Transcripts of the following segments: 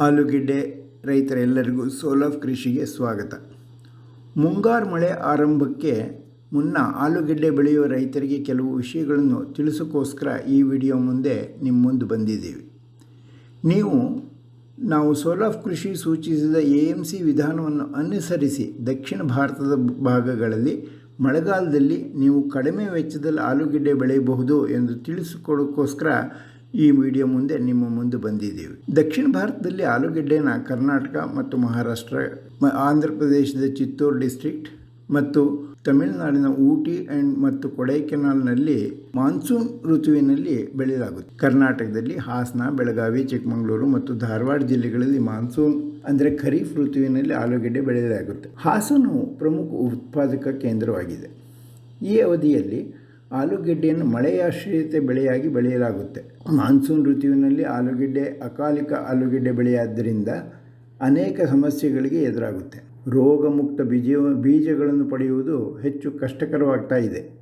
ಆಲೂಗೆಡ್ಡೆ ರೈತರೆಲ್ಲರಿಗೂ ಸೋಲಾಫ್ ಕೃಷಿಗೆ ಸ್ವಾಗತ. ಮುಂಗಾರು ಮಳೆ ಆರಂಭಕ್ಕೆ ಮುನ್ನ ಆಲೂಗೆಡ್ಡೆ ಬೆಳೆಯುವ ರೈತರಿಗೆ ಕೆಲವು ವಿಷಯಗಳನ್ನು ತಿಳಿಸೋಕ್ಕೋಸ್ಕರ ಈ ವಿಡಿಯೋ ಮುಂದೆ ನಿಮ್ಮ ಮುಂದೆ ಬಂದಿದ್ದೀವಿ. ನೀವು, ನಾವು ಸೋಲಾಫ್ ಕೃಷಿ ಸೂಚಿಸಿದ ಎ ಎಂ ಸಿ ವಿಧಾನವನ್ನು ಅನುಸರಿಸಿ ದಕ್ಷಿಣ ಭಾರತದ ಭಾಗಗಳಲ್ಲಿ ಮಳೆಗಾಲದಲ್ಲಿ ನೀವು ಕಡಿಮೆ ವೆಚ್ಚದಲ್ಲಿ ಆಲೂಗೆಡ್ಡೆ ಬೆಳೆಯಬಹುದು ಎಂದು ತಿಳಿಸಿಕೊಡೋಕ್ಕೋಸ್ಕರ ಈ ವಿಡಿಯೋ ಮುಂದೆ ನಿಮ್ಮ ಮುಂದೆ ಬಂದಿದ್ದೀವಿ. ದಕ್ಷಿಣ ಭಾರತದಲ್ಲಿ ಆಲೂಗೆಡ್ಡೆನ ಕರ್ನಾಟಕ ಮತ್ತು ಮಹಾರಾಷ್ಟ್ರ ಆಂಧ್ರ ಪ್ರದೇಶದ ಚಿತ್ತೂರು ಡಿಸ್ಟ್ರಿಕ್ಟ್ ಮತ್ತು ತಮಿಳುನಾಡಿನ ಊಟಿ ಆ್ಯಂಡ್ ಮತ್ತು ಕೊಡೈಕೆನಾಲ್ನಲ್ಲಿ ಮಾನ್ಸೂನ್ ಋತುವಿನಲ್ಲಿ ಬೆಳೆಯಲಾಗುತ್ತೆ ಕರ್ನಾಟಕದಲ್ಲಿ ಹಾಸನ, ಬೆಳಗಾವಿ, ಚಿಕ್ಕಮಗಳೂರು ಮತ್ತು ಧಾರವಾಡ ಜಿಲ್ಲೆಗಳಲ್ಲಿ ಮಾನ್ಸೂನ್ ಅಂದರೆ ಖರೀಫ್ ಋತುವಿನಲ್ಲಿ ಆಲೂಗೆಡ್ಡೆ ಬೆಳೆಯಲಾಗುತ್ತೆ. ಹಾಸನವು ಪ್ರಮುಖ ಉತ್ಪಾದಕ ಕೇಂದ್ರವಾಗಿದೆ. ಈ ಅವಧಿಯಲ್ಲಿ ಆಲೂಗೆಡ್ಡೆಯನ್ನು ಮಳೆಯಾಶ್ರಿತ ಬೆಳೆಯಾಗಿ ಬೆಳೆಯಲಾಗುತ್ತೆ. ಮಾನ್ಸೂನ್ ಋತುವಿನಲ್ಲಿ ಆಲೂಗೆಡ್ಡೆ ಅಕಾಲಿಕ ಆಲೂಗೆಡ್ಡೆ ಬೆಳೆಯಾದ್ದರಿಂದ ಅನೇಕ ಸಮಸ್ಯೆಗಳಿಗೆ ಎದುರಾಗುತ್ತೆ. ರೋಗಮುಕ್ತ ಬೀಜ, ಬೀಜಗಳನ್ನು ಪಡೆಯುವುದು ಹೆಚ್ಚು ಕಷ್ಟಕರವಾಗ್ತಾ ಇದೆ.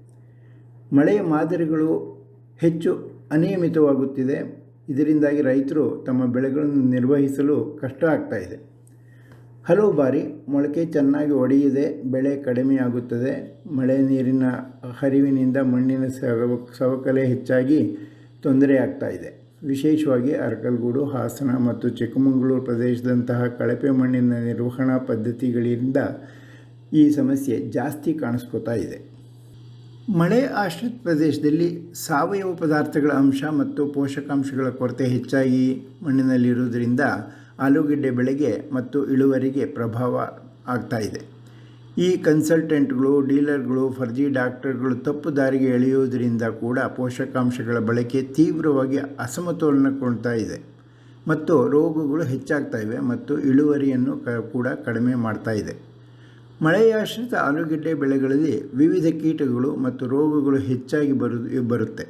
ಮಳೆಯ ಮಾದರಿಗಳು ಹೆಚ್ಚು ಅನಿಯಮಿತವಾಗುತ್ತಿದೆ. ಇದರಿಂದಾಗಿ ರೈತರು ತಮ್ಮ ಬೆಳೆಗಳನ್ನು ನಿರ್ವಹಿಸಲು ಕಷ್ಟ ಆಗ್ತಾ ಇದೆ. ಹಲವು ಬಾರಿ ಮೊಳಕೆ ಚೆನ್ನಾಗಿ ಒಡೆಯದೆ ಬೆಳೆ ಕಡಿಮೆಯಾಗುತ್ತದೆ. ಮಳೆ ನೀರಿನ ಹರಿವಿನಿಂದ ಮಣ್ಣಿನ ಸವ ಸವಕಲೆ ಹೆಚ್ಚಾಗಿ ತೊಂದರೆ ಆಗ್ತಾ ಇದೆ. ವಿಶೇಷವಾಗಿ ಅರಕಲ್ಗೂಡು, ಹಾಸನ ಮತ್ತು ಚಿಕ್ಕಮಗಳೂರು ಪ್ರದೇಶದಂತಹ ಕಳಪೆ ಮಣ್ಣಿನ ನಿರ್ವಹಣಾ ಪದ್ಧತಿಗಳಿಂದ ಈ ಸಮಸ್ಯೆ ಜಾಸ್ತಿ ಕಾಣಿಸ್ಕೋತಾ ಇದೆ. ಮಳೆ ಆಶ್ರಿತ ಪ್ರದೇಶದಲ್ಲಿ ಸಾವಯವ ಪದಾರ್ಥಗಳ ಅಂಶ ಮತ್ತು ಪೋಷಕಾಂಶಗಳ ಕೊರತೆ ಹೆಚ್ಚಾಗಿ ಮಣ್ಣಿನಲ್ಲಿರುವುದರಿಂದ ಆಲೂಗೆಡ್ಡೆ ಬೆಳೆಗೆ ಮತ್ತು ಇಳುವರಿಗೆ ಪ್ರಭಾವ ಆಗ್ತಾ ಇದೆ. ಈ ಕನ್ಸಲ್ಟೆಂಟ್ಗಳು, ಡೀಲರ್ಗಳು, ಫರ್ಜಿ ಡಾಕ್ಟರ್ಗಳು ತಪ್ಪು ದಾರಿಗೆ ಎಳೆಯುವುದರಿಂದ ಕೂಡ ಪೋಷಕಾಂಶಗಳ ಬಳಕೆ ತೀವ್ರವಾಗಿ ಅಸಮತೋಲನಗೊಳ್ತಾ ಇದೆ. ಮತ್ತು ರೋಗಗಳು ಹೆಚ್ಚಾಗ್ತಾ ಇವೆ ಮತ್ತು ಇಳುವರಿಯನ್ನು ಕ, ಕೂಡ ಕಡಿಮೆ ಮಾಡ್ತಾ ಇದೆ. ಮಳೆಯಾಶ್ರಿತ ಆಲೂಗೆಡ್ಡೆ ಬೆಳೆಗಳಲ್ಲಿ ವಿವಿಧ ಕೀಟಗಳು ಮತ್ತು ರೋಗಗಳು ಹೆಚ್ಚಾಗಿ ಬರು, ಬರುತ್ತೆ.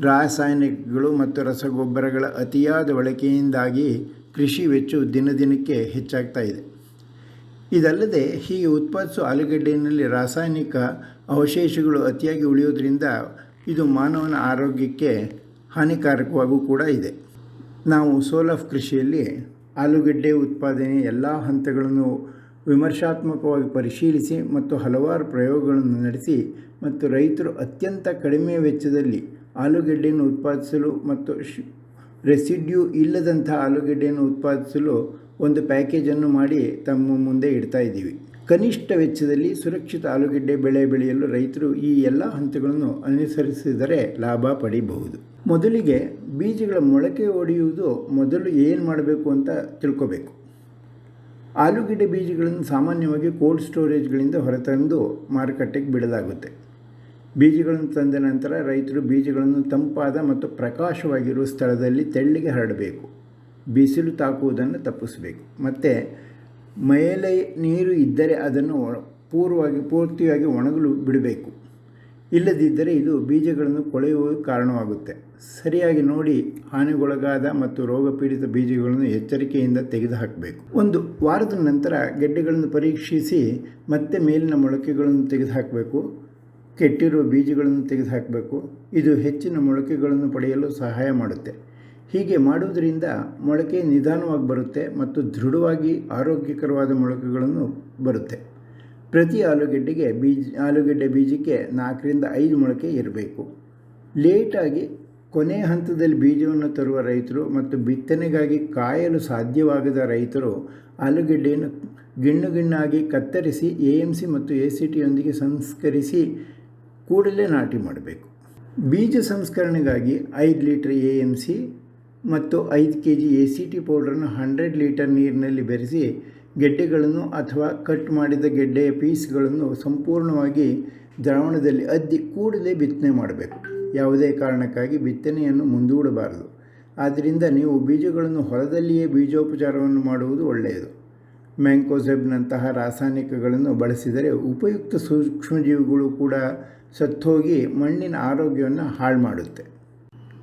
ರಾಸಾಯನಿಕಗಳು ಮತ್ತು ರಸಗೊಬ್ಬರಗಳ ಅತಿಯಾದ ಬಳಕೆಯಿಂದಾಗಿ ಕೃಷಿ ವೆಚ್ಚವು ದಿನದಿನಕ್ಕೆ ಹೆಚ್ಚಾಗ್ತಾ ಇದೆ. ಇದಲ್ಲದೆ ಹೀಗೆ ಉತ್ಪಾದಿಸುವ ಆಲೂಗಡ್ಡೆಯಲ್ಲಿ ರಾಸಾಯನಿಕ ಅವಶೇಷಗಳು ಅತಿಯಾಗಿ ಉಳಿಯೋದ್ರಿಂದ ಇದು ಮಾನವನ ಆರೋಗ್ಯಕ್ಕೆ ಹಾನಿಕಾರಕವಾಗೂ ಕೂಡ ಇದೆ. ನಾವು ಸೋಲಾಫ್ ಕೃಷಿಯಲ್ಲಿ ಆಲೂಗಡ್ಡೆ ಉತ್ಪಾದನೆ ಎಲ್ಲ ಹಂತಗಳನ್ನು ವಿಮರ್ಶಾತ್ಮಕವಾಗಿ ಪರಿಶೀಲಿಸಿ ಮತ್ತು ಹಲವಾರು ಪ್ರಯೋಗಗಳನ್ನು ನಡೆಸಿ ಮತ್ತು ರೈತರು ಅತ್ಯಂತ ಕಡಿಮೆ ವೆಚ್ಚದಲ್ಲಿ ಆಲೂಗೆಡ್ಡೆಯನ್ನು ಉತ್ಪಾದಿಸಲು ಮತ್ತು ರೆಸಿಡ್ಯೂ ಇಲ್ಲದಂಥ ಆಲೂಗೆಡ್ಡೆಯನ್ನು ಉತ್ಪಾದಿಸಲು ಒಂದು ಪ್ಯಾಕೇಜನ್ನು ಮಾಡಿ ತಮ್ಮ ಮುಂದೆ ಇಡ್ತಾ ಇದ್ದೀವಿ. ಕನಿಷ್ಠ ವೆಚ್ಚದಲ್ಲಿ ಸುರಕ್ಷಿತ ಆಲೂಗೆಡ್ಡೆ ಬೆಳೆ ಬೆಳೆಯಲು ರೈತರು ಈ ಎಲ್ಲ ಹಂತಗಳನ್ನು ಅನುಸರಿಸಿದರೆ ಲಾಭ ಪಡೆಯಬಹುದು ಮೊದಲಿಗೆ ಬೀಜಗಳ ಮೊಳಕೆ ಒಡೆಯುವುದು ಮೊದಲು ಏನು ಮಾಡಬೇಕು ಅಂತ ತಿಳ್ಕೋಬೇಕು. ಆಲೂಗೆಡ್ಡೆ ಬೀಜಗಳನ್ನು ಸಾಮಾನ್ಯವಾಗಿ ಕೋಲ್ಡ್ ಸ್ಟೋರೇಜ್ಗಳಿಂದ ಹೊರತಂದು ಮಾರುಕಟ್ಟೆಗೆ ಬಿಡಲಾಗುತ್ತೆ. ಬೀಜಗಳನ್ನು ತಂದ ನಂತರ ರೈತರು ಬೀಜಗಳನ್ನು ತಂಪಾದ ಮತ್ತು ಪ್ರಕಾಶವಾಗಿರುವ ಸ್ಥಳದಲ್ಲಿ ತೆಳ್ಳಿಗೆ ಹರಡಬೇಕು. ಬಿಸಿಲು ತಾಕುವುದನ್ನು ತಪ್ಪಿಸಬೇಕು. ಮತ್ತು ಮೇಲೆ ನೀರು ಇದ್ದರೆ ಅದನ್ನು ಪೂರ್ವವಾಗಿ, ಪೂರ್ತಿಯಾಗಿ ಒಣಗಲು ಬಿಡಬೇಕು. ಇಲ್ಲದಿದ್ದರೆ ಇದು ಬೀಜಗಳನ್ನು ಕೊಳೆಯುವ ಕಾರಣವಾಗುತ್ತೆ. ಸರಿಯಾಗಿ ನೋಡಿ ಹಾನಿಗೊಳಗಾದ ಮತ್ತು ರೋಗಪೀಡಿತ ಬೀಜಗಳನ್ನು ಎಚ್ಚರಿಕೆಯಿಂದ ತೆಗೆದುಹಾಕಬೇಕು. ಒಂದು ವಾರದ ನಂತರ ಗೆಡ್ಡೆಗಳನ್ನು ಪರೀಕ್ಷಿಸಿ ಮತ್ತೆ ಮೇಲಿನ ಮೊಳಕೆಗಳನ್ನು ತೆಗೆದುಹಾಕಬೇಕು. ಕೆಟ್ಟಿರುವ ಬೀಜಗಳನ್ನು ತೆಗೆದುಹಾಕಬೇಕು. ಇದು ಹೆಚ್ಚಿನ ಮೊಳಕೆಗಳನ್ನು ಪಡೆಯಲು ಸಹಾಯ ಮಾಡುತ್ತೆ. ಹೀಗೆ ಮಾಡುವುದರಿಂದ ಮೊಳಕೆ ನಿಧಾನವಾಗಿ ಬರುತ್ತೆ ಮತ್ತು ದೃಢವಾಗಿ ಆರೋಗ್ಯಕರವಾದ ಮೊಳಕೆಗಳನ್ನು ಬರುತ್ತೆ. ಪ್ರತಿ ಆಲೂಗೆಡ್ಡೆಗೆ ಬೀಜ, ಆಲೂಗೆಡ್ಡೆ ಬೀಜಕ್ಕೆ ನಾಲ್ಕರಿಂದ ಐದು ಮೊಳಕೆ ಇರಬೇಕು. ಲೇಟಾಗಿ ಕೊನೆಯ ಹಂತದಲ್ಲಿ ಬೀಜವನ್ನು ತರುವ ರೈತರು ಮತ್ತು ಬಿತ್ತನೆಗಾಗಿ ಕಾಯಲು ಸಾಧ್ಯವಾಗದ ರೈತರು ಆಲೂಗೆಡ್ಡೆಯನ್ನು ಗಿಣ್ಣು ಗಿಣ್ಣಾಗಿ ಕತ್ತರಿಸಿ ಎ ಎಂ ಸಿ ಮತ್ತು ಎ ಸಿ ಟಿಯೊಂದಿಗೆ ಸಂಸ್ಕರಿಸಿ ಕೂಡಲೇ ನಾಟಿ ಮಾಡಬೇಕು. ಬೀಜ ಸಂಸ್ಕರಣೆಗಾಗಿ ಐದು ಲೀಟರ್ ಎ ಎಂ ಸಿ ಮತ್ತು ಐದು K G A C T bath hundred litre ನೀರಿನಲ್ಲಿ ಬೆರೆಸಿ ಗೆಡ್ಡೆಗಳನ್ನು ಅಥವಾ ಕಟ್ ಮಾಡಿದ ಗೆಡ್ಡೆಯ ಪೀಸ್ಗಳನ್ನು ಸಂಪೂರ್ಣವಾಗಿ ದ್ರಾವಣದಲ್ಲಿ ಅದ್ದಿ ಕೂಡಲೇ ಬಿತ್ತನೆ ಮಾಡಬೇಕು. ಯಾವುದೇ ಕಾರಣಕ್ಕಾಗಿ ಬಿತ್ತನೆಯನ್ನು ಮುಂದೂಡಬಾರದು. ಆದ್ದರಿಂದ ನೀವು ಬೀಜಗಳನ್ನು ಹೊಲದಲ್ಲಿಯೇ ಬೀಜೋಪಚಾರವನ್ನು ಮಾಡುವುದು ಒಳ್ಳೆಯದು. ಮ್ಯಾಂಕೋಸೆಬ್ನಂತಹ ರಾಸಾಯನಿಕಗಳನ್ನು ಬಳಸಿದರೆ ಉಪಯುಕ್ತ ಸೂಕ್ಷ್ಮಜೀವಿಗಳು ಕೂಡ ಸತ್ತೋಗಿ ಮಣ್ಣಿನ ಆರೋಗ್ಯವನ್ನು ಹಾಳು ಮಾಡುತ್ತೆ.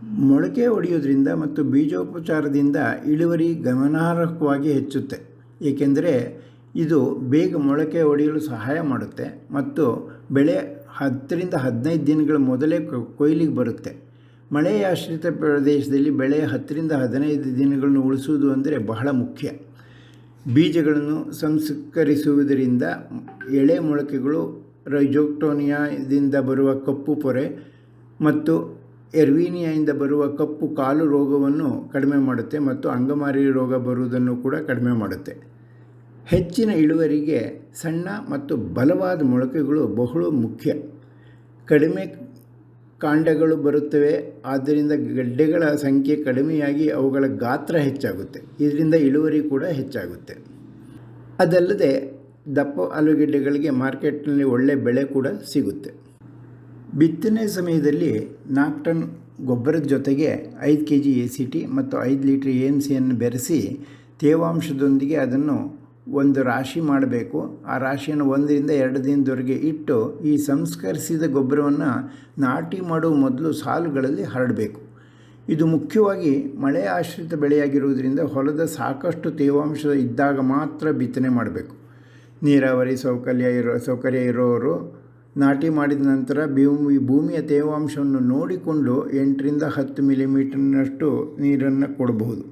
ಮೊಳಕೆ ಒಡೆಯೋದ್ರಿಂದ ಮತ್ತು ಬೀಜೋಪಚಾರದಿಂದ ಇಳುವರಿ ಗಮನಾರ್ಹವಾಗಿ ಹೆಚ್ಚುತ್ತೆ. ಏಕೆಂದರೆ ಇದು ಬೇಗ ಮೊಳಕೆ ಒಡೆಯಲು ಸಹಾಯ ಮಾಡುತ್ತೆ ಮತ್ತು ಬೆಳೆ ಹತ್ತರಿಂದ ಹದಿನೈದು ದಿನಗಳ ಮೊದಲೇ ಕೊಯ್ಲಿಗೆ ಬರುತ್ತೆ. ಮಳೆಯಾಶ್ರಿತ ಪ್ರದೇಶದಲ್ಲಿ ಬೆಳೆ ಹತ್ತರಿಂದ ಹದಿನೈದು ದಿನಗಳನ್ನು ಉಳಿಸುವುದು ಅಂದರೆ ಬಹಳ ಮುಖ್ಯ. ಬೀಜಗಳನ್ನು ಸಂಸ್ಕರಿಸುವುದರಿಂದ ಎಳೆ ಮೊಳಕೆಗಳು ರೈಜೋಕ್ಟೋನಿಯಾದಿಂದ ಬರುವ ಕಪ್ಪು ಪೊರೆ ಮತ್ತು ಎರ್ವೀನಿಯಾಯಿಂದ ಬರುವ ಕಪ್ಪು ಕಾಲು ರೋಗವನ್ನು ಕಡಿಮೆ ಮಾಡುತ್ತೆ ಮತ್ತು ಅಂಗಮಾರಿ ರೋಗ ಬರುವುದನ್ನು ಕೂಡ ಕಡಿಮೆ ಮಾಡುತ್ತೆ. ಹೆಚ್ಚಿನ ಇಳುವರಿಗೆ ಸಣ್ಣ ಮತ್ತು ಬಲವಾದ ಮೊಳಕೆಗಳು ಬಹಳ ಮುಖ್ಯ. ಕಡಿಮೆ ಕಾಂಡಗಳು ಬರುತ್ತವೆ, ಆದ್ದರಿಂದ ಗಡ್ಡೆಗಳ ಸಂಖ್ಯೆ ಕಡಿಮೆಯಾಗಿ ಅವುಗಳ ಗಾತ್ರ ಹೆಚ್ಚಾಗುತ್ತೆ. ಇದರಿಂದ ಇಳುವರಿ ಕೂಡ ಹೆಚ್ಚಾಗುತ್ತೆ. ಅದಲ್ಲದೆ ದಪ್ಪ ಆಲೂಗೆಡ್ಡೆಗಳಿಗೆ ಮಾರ್ಕೆಟ್ನಲ್ಲಿ ಒಳ್ಳೆಯ ಬೆಳೆ ಕೂಡ ಸಿಗುತ್ತೆ. ಬಿತ್ತನೆ ಸಮಯದಲ್ಲಿ ನಾಲ್ಕು ಟನ್ ಗೊಬ್ಬರದ ಜೊತೆಗೆ ಐದು K G A C T ಮತ್ತು ಐದು ಲೀಟ್ರ್ ಎ ಎಂ ಸಿಯನ್ನು ಬೆರೆಸಿ ತೇವಾಂಶದೊಂದಿಗೆ ಅದನ್ನು ಒಂದು ರಾಶಿ ಮಾಡಬೇಕು. ಆ ರಾಶಿಯನ್ನು ಒಂದರಿಂದ ಎರಡು ದಿನದವರೆಗೆ ಇಟ್ಟು ಈ ಸಂಸ್ಕರಿಸಿದ ಗೊಬ್ಬರವನ್ನು ನಾಟಿ ಮಾಡುವ ಮೊದಲು ಸಾಲುಗಳಲ್ಲಿ ಹರಡಬೇಕು. ಇದು ಮುಖ್ಯವಾಗಿ ಮಳೆ ಆಶ್ರಿತ ಬೆಳೆಯಾಗಿರುವುದರಿಂದ ಹೊಲದ ಸಾಕಷ್ಟು ತೇವಾಂಶ ಇದ್ದಾಗ ಮಾತ್ರ ಬಿತ್ತನೆ ಮಾಡಬೇಕು. ನೀರಾವರಿ ಸೌಕರ್ಯ ಇರೋ, ಸೌಕರ್ಯ ಇರೋರು ನಾಟಿ ಮಾಡಿದ ನಂತರ ಭೂಮಿ, ಭೂಮಿಯ ತೇವಾಂಶವನ್ನು ನೋಡಿಕೊಂಡು ಎಂಟರಿಂದ ಹತ್ತು ಮಿಲಿಮೀಟರ್ನಷ್ಟು ನೀರನ್ನು ಕೊಡಬಹುದು.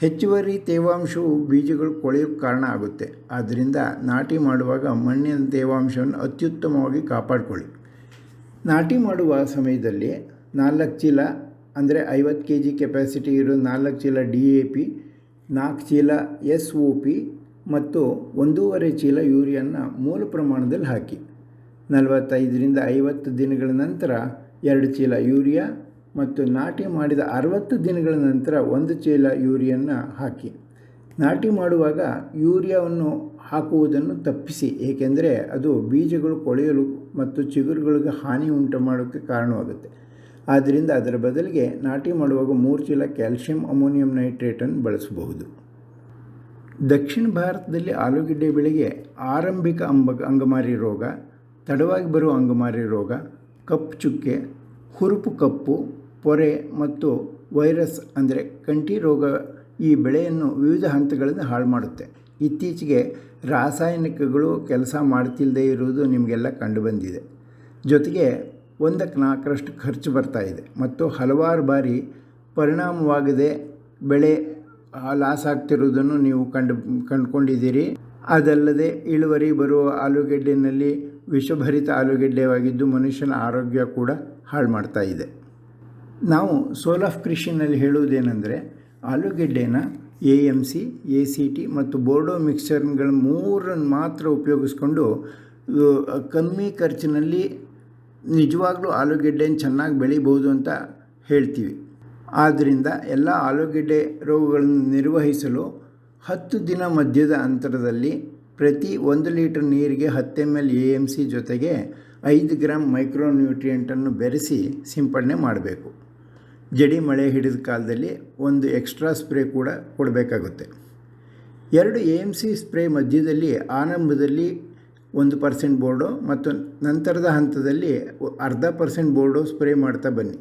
ಹೆಚ್ಚುವರಿ ತೇವಾಂಶವು ಬೀಜಗಳು ಕೊಳೆಯೋಕ್ಕೆ ಕಾರಣ ಆಗುತ್ತೆ. ಆದ್ದರಿಂದ ನಾಟಿ ಮಾಡುವಾಗ ಮಣ್ಣಿನ ತೇವಾಂಶವನ್ನು ಅತ್ಯುತ್ತಮವಾಗಿ ಕಾಪಾಡಿಕೊಳ್ಳಿ. ನಾಟಿ ಮಾಡುವ ಸಮಯದಲ್ಲಿ ನಾಲ್ಕು ಚೀಲ, ಅಂದರೆ ಐವತ್ತು ಕೆ ಜಿ ಕೆಪಾಸಿಟಿ ಇರೋ ನಾಲ್ಕು ಚೀಲ ಡಿ ಎ ಪಿ, ನಾಲ್ಕು ಚೀಲ ಎಸ್ ಒ ಪಿ ಮತ್ತು ಒಂದೂವರೆ ಚೀಲ ಯೂರಿಯನ್ನ ಮೂಲ ಪ್ರಮಾಣದಲ್ಲಿ ಹಾಕಿ. ನಲವತ್ತೈದರಿಂದ ಐವತ್ತು ದಿನಗಳ ನಂತರ ಎರಡು ಚೀಲ ಯೂರಿಯಾ ಮತ್ತು ನಾಟಿ ಮಾಡಿದ ಅರವತ್ತು ದಿನಗಳ ನಂತರ ಒಂದು ಚೀಲ ಯೂರಿಯನ್ನು ಹಾಕಿ. ನಾಟಿ ಮಾಡುವಾಗ ಯೂರಿಯಾವನ್ನು ಹಾಕುವುದನ್ನು ತಪ್ಪಿಸಿ, ಏಕೆಂದರೆ ಅದು ಬೀಜಗಳು ಕೊಳೆಯಲು ಮತ್ತು ಚಿಗುರುಗಳಿಗೆ ಹಾನಿ ಉಂಟು ಮಾಡೋಕ್ಕೆ ಕಾರಣವಾಗುತ್ತೆ. ಆದ್ದರಿಂದ ಅದರ ಬದಲಿಗೆ ನಾಟಿ ಮಾಡುವಾಗ ಮೂರು ಚೀಲ ಕ್ಯಾಲ್ಶಿಯಂ ಅಮೋನಿಯಂ ನೈಟ್ರೇಟನ್ನು ಬಳಸಬಹುದು. ದಕ್ಷಿಣ ಭಾರತದಲ್ಲಿ ಆಲೂಗೆಡ್ಡೆ ಬೆಳೆಗೆ ಆರಂಭಿಕ ಅಂಬ, ಅಂಗಮಾರಿ ರೋಗ, ತಡವಾಗಿ ಬರುವ ಅಂಗಮಾರಿ ರೋಗ, ಕಪ್ಪು ಚುಕ್ಕೆ, ಹುರುಪು ಕಪ್ಪು, ಪೊರೆ ಮತ್ತು ವೈರಸ್ ಅಂದರೆ ಕಂಠಿ ರೋಗ ಈ ಬೆಳೆಯನ್ನು ವಿವಿಧ ಹಂತಗಳಿಂದ ಹಾಳು ಮಾಡುತ್ತೆ. ಇತ್ತೀಚೆಗೆ ರಾಸಾಯನಿಕಗಳು ಕೆಲಸ ಮಾಡ್ತಿಲ್ಲದೆ ಇರುವುದು ನಿಮಗೆಲ್ಲ ಕಂಡುಬಂದಿದೆ ಜೊತೆಗೆ ಒಂದಕ್ಕೆ ನಾಲ್ಕರಷ್ಟು ಖರ್ಚು ಬರ್ತಾ ಇದೆ ಮತ್ತು ಹಲವಾರು ಬಾರಿ ಪರಿಣಾಮವಾಗದೆ ಬೆಳೆ ಲಾಸ್ ಆಗ್ತಿರುವುದನ್ನು ನೀವು ಕಂಡು, ಕಂಡುಕೊಂಡಿದ್ದೀರಿ. ಅದಲ್ಲದೆ ಇಳುವರಿ ಬರುವ ಆಲೂಗೆಡ್ಡೆನಲ್ಲಿ ವಿಷಭರಿತ ಆಲೂಗೆಡ್ಡೆವಾಗಿದ್ದು ಮನುಷ್ಯನ ಆರೋಗ್ಯ ಕೂಡ ಹಾಳು ಮಾಡ್ತಾ ಇದೆ. ನಾವು ಸೋಲಾಫ್ ಕೃಷಿನಲ್ಲಿ ಹೇಳುವುದೇನೆಂದರೆ ಆಲೂಗೆಡ್ಡೆನ A M C, A C T ಮತ್ತು ಬೋರ್ಡೋ ಮಿಕ್ಸರ್ಗಳ ಮೂರನ್ನು ಮಾತ್ರ ಉಪಯೋಗಿಸ್ಕೊಂಡು ಕಮ್ಮಿ ಖರ್ಚಿನಲ್ಲಿ ನಿಜವಾಗ್ಲೂ ಆಲೂಗೆಡ್ಡೆನ ಚೆನ್ನಾಗಿ ಬೆಳಿಬೋದು ಅಂತ ಹೇಳ್ತೀವಿ. ಆದ್ದರಿಂದ ಎಲ್ಲ ಆಲೂಗೆಡ್ಡೆ ರೋಗಗಳನ್ನು ನಿರ್ವಹಿಸಲು ಹತ್ತು ದಿನ ಮಧ್ಯದ ಅಂತರದಲ್ಲಿ ಪ್ರತಿ ಒಂದು ಲೀಟರ್ ನೀರಿಗೆ ಹತ್ತು M L A M C ಜೊತೆಗೆ ಐದು ಗ್ರಾಮ್ ಮೈಕ್ರೋನ್ಯೂಟ್ರಿಯೆಂಟನ್ನು ಬೆರೆಸಿ ಸಿಂಪಡಣೆ ಮಾಡಬೇಕು. ಜಡಿ ಮಳೆ ಹಿಡಿದ ಕಾಲದಲ್ಲಿ ಒಂದು ಎಕ್ಸ್ಟ್ರಾ ಸ್ಪ್ರೇ ಕೂಡ ಕೊಡಬೇಕಾಗುತ್ತೆ. ಎರಡು ಎ ಎಂ ಸಿ ಸ್ಪ್ರೇ ಮಧ್ಯದಲ್ಲಿ ಆರಂಭದಲ್ಲಿ ಒಂದು ಪರ್ಸೆಂಟ್ ಬೋರ್ಡೋ ಮತ್ತು ನಂತರದ ಹಂತದಲ್ಲಿ ಅರ್ಧ ಪರ್ಸೆಂಟ್ ಬೋರ್ಡೋ ಸ್ಪ್ರೇ ಮಾಡ್ತಾ ಬನ್ನಿ.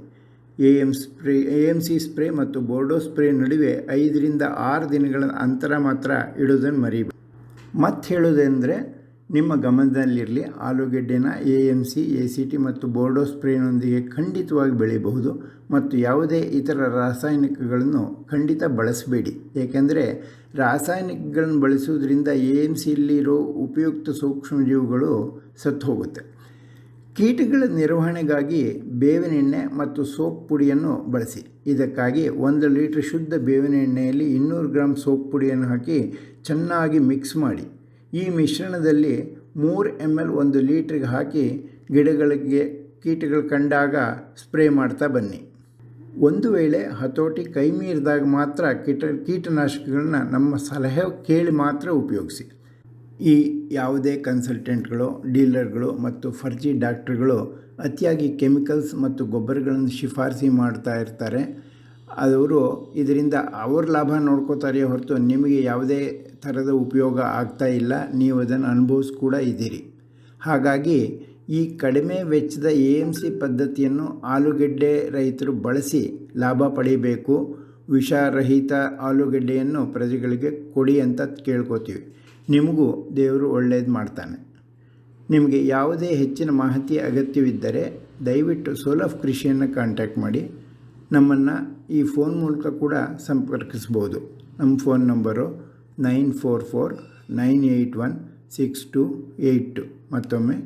A M spray, A M C spray ಮತ್ತು ಬೋರ್ಡೋ ಸ್ಪ್ರೇ ನಡುವೆ ಐದರಿಂದ ಆರು ದಿನಗಳ ಅಂತರ ಮಾತ್ರ ಇಡೋದನ್ನು ಮರಿಬೇಡಿ ಮತ್ತೆ ಹೇಳೋದೆಂದರೆ ನಿಮ್ಮ ಗಮನದಲ್ಲಿರಲಿ, ಆಲೂಗೆಡ್ಡೆನ A M C, A C T ಮತ್ತು ಬೋರ್ಡೋ ಸ್ಪ್ರೇನೊಂದಿಗೆ ಖಂಡಿತವಾಗಿ ಬೆಳೆಯಬಹುದು ಮತ್ತು ಯಾವುದೇ ಇತರ ರಾಸಾಯನಿಕಗಳನ್ನು ಖಂಡಿತ ಬಳಸಬೇಡಿ. ಏಕೆಂದರೆ, ರಾಸಾಯನಿಕಗಳನ್ನು ಬಳಸುವುದರಿಂದ ಎ ಎಂ ಸಿಯಲ್ಲಿರೋ ಉಪಯುಕ್ತ ಸೂಕ್ಷ್ಮಜೀವಿಗಳು ಸತ್ತು ಹೋಗುತ್ತೆ. ಕೀಟಗಳ ನಿರ್ವಹಣೆಗಾಗಿ ಬೇವಿನ ಎಣ್ಣೆ ಮತ್ತು ಸೋಪ್ ಪುಡಿಯನ್ನು ಬಳಸಿ. ಇದಕ್ಕಾಗಿ ಒಂದು ಲೀಟ್ರ್ ಶುದ್ಧ ಬೇವಿನ ಎಣ್ಣೆಯಲ್ಲಿ ಇನ್ನೂರು ಗ್ರಾಮ್ ಸೋಪ್ ಪುಡಿಯನ್ನು ಹಾಕಿ ಚೆನ್ನಾಗಿ ಮಿಕ್ಸ್ ಮಾಡಿ. ಈ ಮಿಶ್ರಣದಲ್ಲಿ ಮೂರು ಎಂ ಎಲ್ ಒಂದು ಲೀಟ್ರಿಗೆ ಹಾಕಿ ಗಿಡಗಳಿಗೆ ಕೀಟಗಳು ಕಂಡಾಗ ಸ್ಪ್ರೇ ಮಾಡ್ತಾ ಬನ್ನಿ. ಒಂದು ವೇಳೆ ಹತೋಟಿ ಕೈ ಮೀರಿದಾಗ ಮಾತ್ರ ಕೀಟ, ಕೀಟನಾಶಕಗಳನ್ನ ನಮ್ಮ ಸಲಹೆ ಕೇಳಿ ಮಾತ್ರ ಉಪಯೋಗಿಸಿ. ಈ ಯಾವುದೇ ಕನ್ಸಲ್ಟೆಂಟ್ಗಳು ಡೀಲರ್ಗಳು ಮತ್ತು ಫರ್ಜಿ ಡಾಕ್ಟ್ರುಗಳು ಅತಿಯಾಗಿ ಕೆಮಿಕಲ್ಸ್ ಮತ್ತು ಗೊಬ್ಬರಗಳನ್ನು ಶಿಫಾರಸಿ ಮಾಡ್ತಾ ಇರ್ತಾರೆ. ಅವರು ಇದರಿಂದ ಅವ್ರ ಲಾಭ ನೋಡ್ಕೋತಾರೆ ಹೊರತು ನಿಮಗೆ ಯಾವುದೇ ಥರದ ಉಪಯೋಗ ಆಗ್ತಾ ಇಲ್ಲ. ನೀವು ಅದನ್ನು ಅನುಭವಿಸ್ ಕೂಡ ಇದ್ದೀರಿ. ಹಾಗಾಗಿ ಈ ಕಡಿಮೆ ವೆಚ್ಚದ ಎ ಎಂ ಸಿ ಪದ್ಧತಿಯನ್ನು ಆಲೂಗೆಡ್ಡೆ ರೈತರು ಬಳಸಿ ಲಾಭ ಪಡೆಯಬೇಕು ವಿಷರಹಿತ ಆಲೂಗೆಡ್ಡೆಯನ್ನು ಪ್ರಜೆಗಳಿಗೆ ಕೊಡಿ ಅಂತ ಕೇಳ್ಕೊತೀವಿ. ನಿಮಗೂ ದೇವರು ಒಳ್ಳೆಯದು ಮಾಡ್ತಾನೆ. ನಿಮಗೆ ಯಾವುದೇ ಹೆಚ್ಚಿನ ಮಾಹಿತಿ ಅಗತ್ಯವಿದ್ದರೆ ದಯವಿಟ್ಟು ಸೋಲಫ್ ಕೃಷಿಯನ್ನು ಕಾಂಟ್ಯಾಕ್ಟ್ ಮಾಡಿ. ನಮ್ಮನ್ನು ಈ ಫೋನ್ ಮೂಲಕ ಕೂಡ ಸಂಪರ್ಕಿಸ್ಬೋದು ನಮ್ಮ phone number nine four four nine eight one six two eight two. ಮತ್ತೊಮ್ಮೆ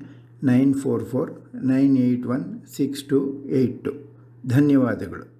nine four four nine eight one six two eight two. ಧನ್ಯವಾದಗಳು.